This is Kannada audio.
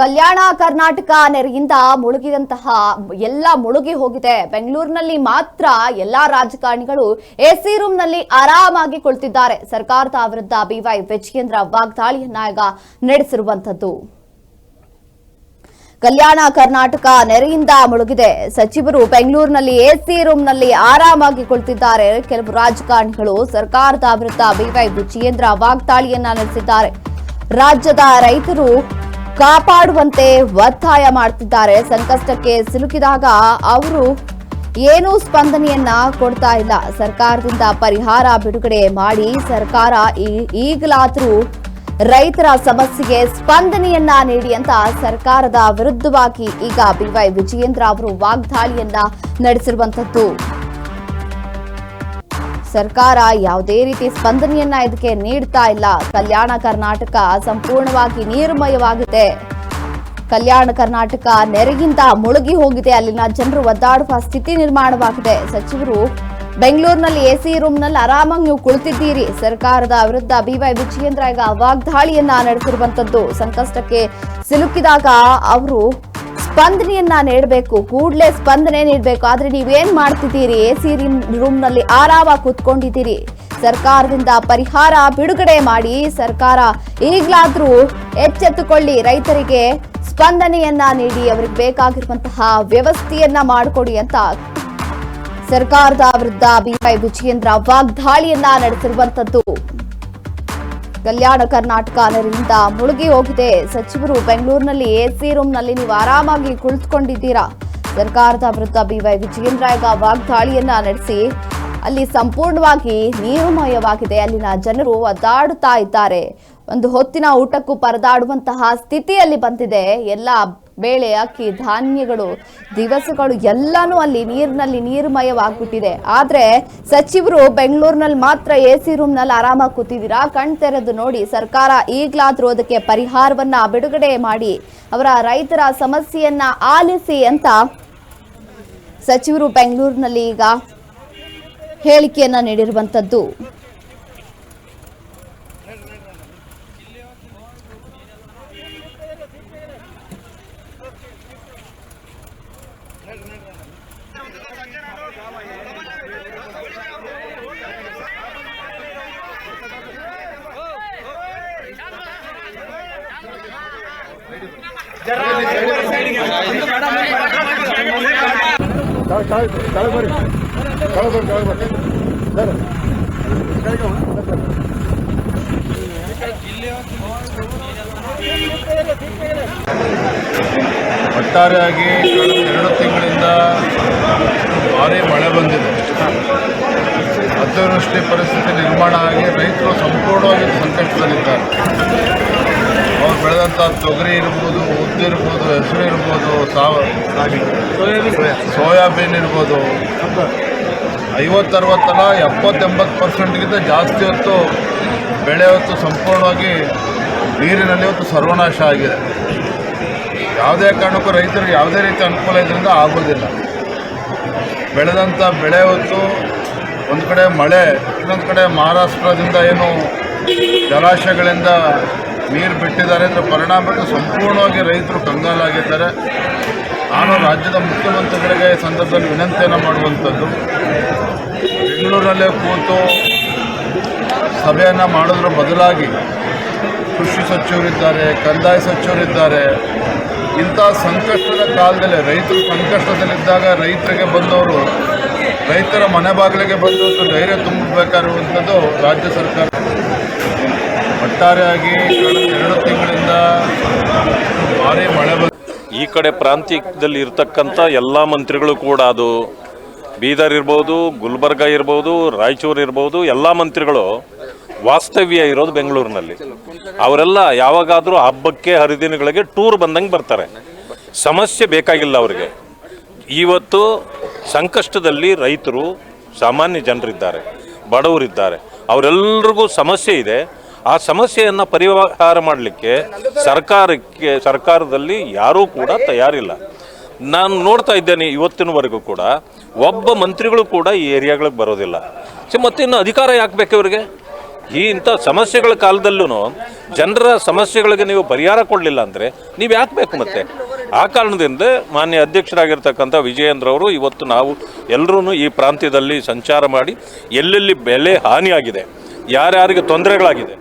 ಕಲ್ಯಾಣ ಕರ್ನಾಟಕ ನೆರೆಯಿಂದ ಮುಳುಗಿದಂತಹ ಎಲ್ಲ ಮುಳುಗಿ ಹೋಗಿದೆ. ಬೆಂಗಳೂರಿನಲ್ಲಿ ಮಾತ್ರ ಎಲ್ಲಾ ರಾಜಕಾರಣಿಗಳು ಎಸಿ ರೂಮ್ನಲ್ಲಿ ಆರಾಮಾಗಿ ಕುಳಿತಿದ್ದಾರೆ. ಸರ್ಕಾರದ ವಿರುದ್ಧ ಬಿವೈ ವಿಜಯೇಂದ್ರ ವಾಗ್ದಾಳಿಯನ್ನ ನಡೆಸಿರುವಂತದ್ದು ಕಲ್ಯಾಣ ಕರ್ನಾಟಕ ನೆರೆಯಿಂದ ಮುಳುಗಿದೆ. ಸಚಿವರು ಬೆಂಗಳೂರಿನಲ್ಲಿ ಎಸಿ ರೂಮ್ನಲ್ಲಿ ಆರಾಮಾಗಿ ಕುಳಿತಿದ್ದಾರೆ. ಕೆಲವು ರಾಜಕಾರಣಿಗಳು ಸರ್ಕಾರದ ವಿರುದ್ಧ ಬಿವೈ ವಿಜಯೇಂದ್ರ ವಾಗ್ದಾಳಿಯನ್ನ ನಡೆಸಿದ್ದಾರೆ. ರಾಜ್ಯದ ರೈತರು ಕಾಪಾಡುವಂತೆ ಒತ್ತಾಯ ಮಾಡ್ತಿದ್ದಾರೆ. ಸಂಕಷ್ಟಕ್ಕೆ ಸಿಲುಕಿದಾಗ ಅವರು ಏನೂ ಸ್ಪಂದನೆಯನ್ನ ಕೊಡ್ತಾ ಇಲ್ಲ. ಸರ್ಕಾರದಿಂದ ಪರಿಹಾರ ಬಿಡುಗಡೆ ಮಾಡಿ ಸರ್ಕಾರ ಈಗಲಾದರೂ ರೈತರ ಸಮಸ್ಯೆಗೆ ಸ್ಪಂದನೆಯನ್ನ ನೀಡಿ ಅಂತ ಸರ್ಕಾರದ ವಿರುದ್ಧವಾಗಿ ಈಗ ಬಿವೈ ವಿಜಯೇಂದ್ರ ಅವರು ವಾಗ್ದಾಳಿಯನ್ನ ನಡೆಸಿರುವಂತದ್ದು ಸರ್ಕಾರ ಯಾವುದೇ ರೀತಿ ಸ್ಪಂದನೆಯನ್ನ ಇದಕ್ಕೆ ನೀಡ್ತಾ ಇಲ್ಲ. ಕಲ್ಯಾಣ ಕರ್ನಾಟಕ ಸಂಪೂರ್ಣವಾಗಿ ನೀರುಮಯವಾಗಿದೆ. ಕಲ್ಯಾಣ ಕರ್ನಾಟಕ ನೆರೆಗಿಂತ ಮುಳುಗಿ ಹೋಗಿದೆ. ಅಲ್ಲಿನ ಜನರು ಒದ್ದಾಡುವ ಸ್ಥಿತಿ ನಿರ್ಮಾಣವಾಗಿದೆ. ಸಚಿವರು ಬೆಂಗಳೂರಿನಲ್ಲಿ ಎಸಿ ರೂಮ್ನಲ್ಲಿ ಆರಾಮಾಗಿ ನೀವು ಕುಳಿತಿದ್ದೀರಿ. ಸರ್ಕಾರದ ವಿರುದ್ಧ ಬಿವೈ ವಿಜಯೇಂದ್ರ ಈಗ ವಾಗ್ದಾಳಿಯನ್ನ ನಡೆಸಿರುವಂತದ್ದು. ಸಂಕಷ್ಟಕ್ಕೆ ಸಿಲುಕಿದಾಗ ಅವರು ಸ್ಪಂದನೆಯನ್ನ ನೀಡಬೇಕು. ಕೂಡಲೇ ಸ್ಪಂದನೆ ನೀಡಬೇಕು. ಆದ್ರೆ ನೀವೇನ್ ಮಾಡ್ತಿದ್ದೀರಿ? ರೂಮ್ನಲ್ಲಿ ಆರಾಮಾಗಿ ಕೂತ್ಕೊಂಡಿದ್ದೀರಿ. ಸರ್ಕಾರದಿಂದ ಪರಿಹಾರ ಬಿಡುಗಡೆ ಮಾಡಿ ಸರ್ಕಾರ ಈಗಲಾದ್ರೂ ಎಚ್ಚೆತ್ತುಕೊಳ್ಳಿ. ರೈತರಿಗೆ ಸ್ಪಂದನೆಯನ್ನ ನೀಡಿ, ಅವರಿಗೆ ಬೇಕಾಗಿರುವಂತಹ ವ್ಯವಸ್ಥೆಯನ್ನ ಮಾಡಿಕೊಡಿ ಅಂತ ಸರ್ಕಾರದ ವಿರುದ್ಧ ಬಿವೈ ವಿಜಯೇಂದ್ರ ವಾಗ್ದಾಳಿಯನ್ನ ನಡೆಸಿರುವಂತದ್ದು ಕಲ್ಯಾಣ ಕರ್ನಾಟಕ ನೆರೆಯಿಂದ ಮುಳುಗಿ ಹೋಗಿದೆ. ಸಚಿವರು ಬೆಂಗಳೂರಿನಲ್ಲಿ ಎಸಿ ರೂಮ್ನಲ್ಲಿ ನೀವು ಆರಾಮಾಗಿ ಕುಳಿತುಕೊಂಡಿದ್ದೀರಾ? ಸರ್ಕಾರದ ವಿರುದ್ಧ ಬಿವೈ ವಿಜಯೇಂದ್ರ ಈಗ ವಾಗ್ದಾಳಿಯನ್ನ ನಡೆಸಿ, ಅಲ್ಲಿ ಸಂಪೂರ್ಣವಾಗಿ ನೀರುಮಯವಾಗಿದೆ. ಅಲ್ಲಿನ ಜನರು ಒದ್ದಾಡುತ್ತಾ ಇದ್ದಾರೆ. ಒಂದು ಹೊತ್ತಿನ ಊಟಕ್ಕೂ ಪರದಾಡುವಂತಹ ಸ್ಥಿತಿಯಲ್ಲಿ ಬಂದಿದೆ. ಎಲ್ಲ ಬೇಳೆ, ಅಕ್ಕಿ, ಧಾನ್ಯಗಳು, ದಿವಸಗಳು ಎಲ್ಲನೂ ಅಲ್ಲಿ ನೀರಿನಲ್ಲಿ ನೀರುಮಯವಾಗ್ಬಿಟ್ಟಿದೆ. ಆದ್ರೆ ಸಚಿವರು ಬೆಂಗಳೂರಿನಲ್ಲಿ ಮಾತ್ರ ಎ ಸಿ ರೂಮ್ನಲ್ಲಿ ಆರಾಮಾಗಿ ಕೂತಿದ್ದೀರಾ? ಕಣ್ ತೆರೆದು ನೋಡಿ ಸರ್ಕಾರ ಈಗ್ಲಾದ್ರೂ ಅದಕ್ಕೆ ಪರಿಹಾರವನ್ನ ಬಿಡುಗಡೆ ಮಾಡಿ, ಅವರ ರೈತರ ಸಮಸ್ಯೆಯನ್ನ ಆಲಿಸಿ ಅಂತ ಸಚಿವರು ಬೆಂಗಳೂರಿನಲ್ಲಿ ಈಗ ಹೇಳಿಕೆಯನ್ನ ನೀಡಿರುವಂತದ್ದು ಒಟ್ಟಾರೆಯಾಗಿ ಕಳೆದ ಎರಡು ತಿಂಗಳಿಂದ ಭಾರಿ ಮಳೆ ಬಂದಿದೆ ಅತಿವೃಷ್ಟಿ ಪರಿಸ್ಥಿತಿ ನಿರ್ಮಾಣ ಆಗಿ ರೈತರು ಸಂಪೂರ್ಣವಾಗಿ ಸಂಕಷ್ಟದಲ್ಲಿದ್ದಾರೆ ಅವ್ರು ಬೆಳೆದಂಥ ತೊಗರಿ ಇರ್ಬೋದು, ಉದ್ದು ಇರ್ಬೋದು, ಹೆಸರು ಇರ್ಬೋದು, ಸಾವ ಸೋಯಾಬೀನ್ ಇರ್ಬೋದು. ಐವತ್ತರವತ್ತಲ್ಲ ಎಪ್ಪತ್ತೆಂಬತ್ತು ಪರ್ಸೆಂಟ್ಗಿಂತ ಜಾಸ್ತಿ ಹೊತ್ತು ಬೆಳೆ ಹೊತ್ತು ಸಂಪೂರ್ಣವಾಗಿ ನೀರಿನಲ್ಲಿ ಹೊತ್ತು ಸರ್ವನಾಶ ಆಗಿದೆ. ಯಾವುದೇ ಕಾರಣಕ್ಕೂ ರೈತರು ಯಾವುದೇ ರೀತಿ ಅನುಕೂಲ ಇದರಿಂದ ಆಗೋದಿಲ್ಲ. ಬೆಳೆದಂಥ ಬೆಳೆ ಹೊತ್ತು ಒಂದು ಕಡೆ ಮಳೆ, ಇನ್ನೊಂದು ಕಡೆ ಮಹಾರಾಷ್ಟ್ರದಿಂದ ಏನು ಜಲಾಶಯಗಳಿಂದ ನೀರು ಬಿಟ್ಟಿದ್ದಾರೆ, ಅಂದರೆ ಪರಿಣಾಮಕ್ಕೆ ಸಂಪೂರ್ಣವಾಗಿ ರೈತರು ಕಂಗಾಲಾಗಿದ್ದಾರೆ ನಾನು ರಾಜ್ಯದ ಮುಖ್ಯಮಂತ್ರಿಗಳಿಗೆ ಸಂದರ್ಭದಲ್ಲಿ ವಿನಂತಿಯನ್ನು ಮಾಡುವಂಥದ್ದು, ಬೆಂಗಳೂರಲ್ಲೇ ಕೂತು ಸಭೆಯನ್ನು ಮಾಡೋದ್ರ ಬದಲಾಗಿ ಕೃಷಿ ಸಚಿವರಿದ್ದಾರೆ, ಕಂದಾಯ ಸಚಿವರಿದ್ದಾರೆ. ಇಂಥ ಸಂಕಷ್ಟದ ಕಾಲದಲ್ಲಿ, ರೈತರು ಸಂಕಷ್ಟದಲ್ಲಿದ್ದಾಗ ರೈತರಿಗೆ ಬಂದವರು, ರೈತರ ಮನೆ ಬಾಗಿಲಿಗೆ ಬಂದು ಒಂದು ಧೈರ್ಯ ತುಂಬಬೇಕಾಗಿರುವಂಥದ್ದು ರಾಜ್ಯ ಸರ್ಕಾರ. ಒಟ್ಟಾರೆಯಾಗಿ ಎರಡು ತಿಂಗಳಿಂದ ಭಾರಿ ಮಳೆ ಈ ಕಡೆ ಪ್ರಾಂತ್ಯದಲ್ಲಿ ಇರತಕ್ಕಂಥ ಎಲ್ಲ ಮಂತ್ರಿಗಳು ಕೂಡ ಅದು ಬೀದರ್ ಇರ್ಬೋದು, ಗುಲ್ಬರ್ಗ ಇರ್ಬೋದು, ರಾಯಚೂರು ಇರ್ಬೋದು, ಎಲ್ಲ ಮಂತ್ರಿಗಳು ವಾಸ್ತವ್ಯ ಇರೋದು ಬೆಂಗಳೂರಿನಲ್ಲಿ. ಅವರೆಲ್ಲ ಯಾವಾಗಾದರೂ ಹಬ್ಬಕ್ಕೆ, ಹರಿದಿನಗಳಿಗೆ ಟೂರ್ ಬಂದಂಗೆ ಬರ್ತಾರೆ. ಸಮಸ್ಯೆ ಬೇಕಾಗಿಲ್ಲ ಅವರಿಗೆ. ಇವತ್ತು ಸಂಕಷ್ಟದಲ್ಲಿ ರೈತರು, ಸಾಮಾನ್ಯ ಜನರಿದ್ದಾರೆ, ಬಡವರಿದ್ದಾರೆ. ಅವರೆಲ್ಲರಿಗೂ ಸಮಸ್ಯೆ ಇದೆ. ಆ ಸಮಸ್ಯೆಯನ್ನು ಪರಿಹಾರ ಮಾಡಲಿಕ್ಕೆ ಸರ್ಕಾರಕ್ಕೆ, ಸರ್ಕಾರದಲ್ಲಿ ಯಾರೂ ಕೂಡ ತಯಾರಿಲ್ಲ. ನಾನು ನೋಡ್ತಾ ಇದ್ದೇನೆ ಇವತ್ತಿನವರೆಗೂ ಕೂಡ, ಒಬ್ಬ ಮಂತ್ರಿಗಳು ಕೂಡ ಈ ಏರಿಯಾಗಳಿಗೆ ಬರೋದಿಲ್ಲ. ಸೊ ಮತ್ತಿನ್ನು ಅಧಿಕಾರ ಯಾಕೆ ಬೇಕು ಇವರಿಗೆ? ಈ ಇಂಥ ಸಮಸ್ಯೆಗಳ ಕಾಲದಲ್ಲೂ ಜನರ ಸಮಸ್ಯೆಗಳಿಗೆ ನೀವು ಪರಿಹಾರ ಕೊಡಲಿಲ್ಲ ಅಂದರೆ ನೀವು ಯಾಕೆ ಬೇಕು ಮತ್ತೆ? ಆ ಕಾರಣದಿಂದ ಮಾನ್ಯ ಅಧ್ಯಕ್ಷರಾಗಿರ್ತಕ್ಕಂಥ ವಿಜಯೇಂದ್ರವರು ಇವತ್ತು ನಾವು ಎಲ್ಲರೂ ಈ ಪ್ರಾಂತ್ಯದಲ್ಲಿ ಸಂಚಾರ ಮಾಡಿ ಎಲ್ಲೆಲ್ಲಿ ಬೆಲೆ ಹಾನಿಯಾಗಿದೆ, ಯಾರ್ಯಾರಿಗೆ ತೊಂದರೆಗಳಾಗಿದೆ